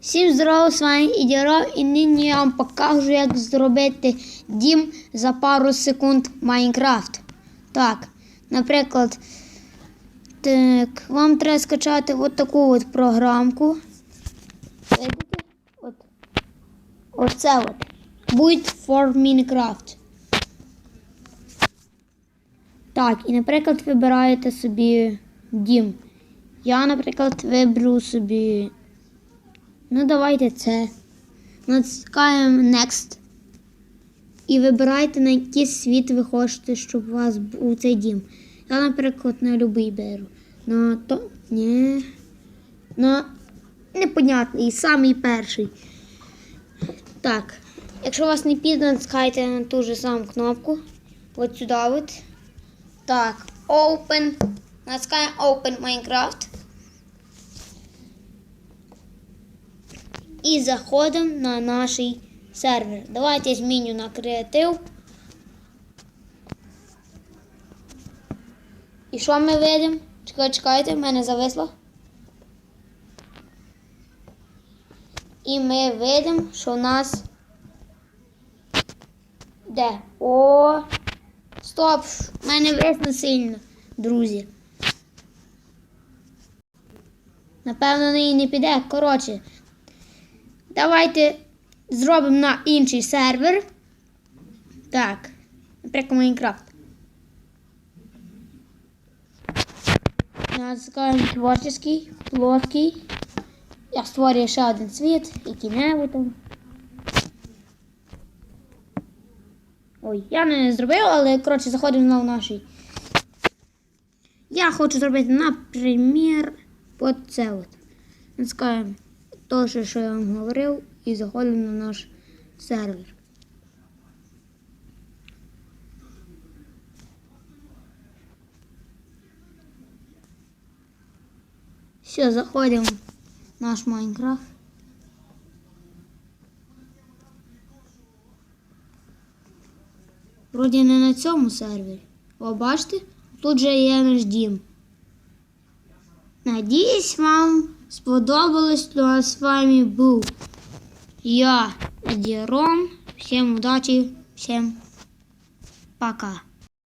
Всім здорово, з вами Ідіро, і нині я вам покажу, як зробити дім за пару секунд Майнкрафт. Так, наприклад, так, вам треба скачати от таку от програмку. Видите? От. Оце от. Build for Minecraft. Так, і, наприклад, вибираєте собі дім. Я, наприклад, виберу собі. Ну, давайте це. Натискаємо Next. І вибирайте, на який світ ви хочете, щоб у вас був цей дім. Я, наприклад, на любий беру. На то. Ні. На непонятний, самий перший. Так. Якщо вас не піде, натискайте на ту ж саму кнопку. От сюди. Так. Open. Натискаємо Open Minecraft. І заходимо на наш сервер. Давайте зміню на креатив. І що ми видимо? Чекайте, чекайте, в мене зависло. І ми видимо, що у нас. Де? О! Стоп! В мене висно сильно, друзі. Напевно, неї не піде. Коротше, давайте зробимо на інший сервер. Так, наприклад, Майнкрафт. Називаємо творчий, плоский. Я створюю ще один світ, який-небудь там. Ой, я не зробив, але коротше заходимо в наш. Я хочу зробити, наприклад, от це от. Натискаємо те, що я вам говорив, і заходимо на наш сервер. Все, заходимо в наш Майнкрафт. Вроді не на цьому сервері. О, бачите? Тут же є наш дім. Надіюсь, вам сподобалось, ну а з вами був я, Дірон. Всім удачі, всім пока.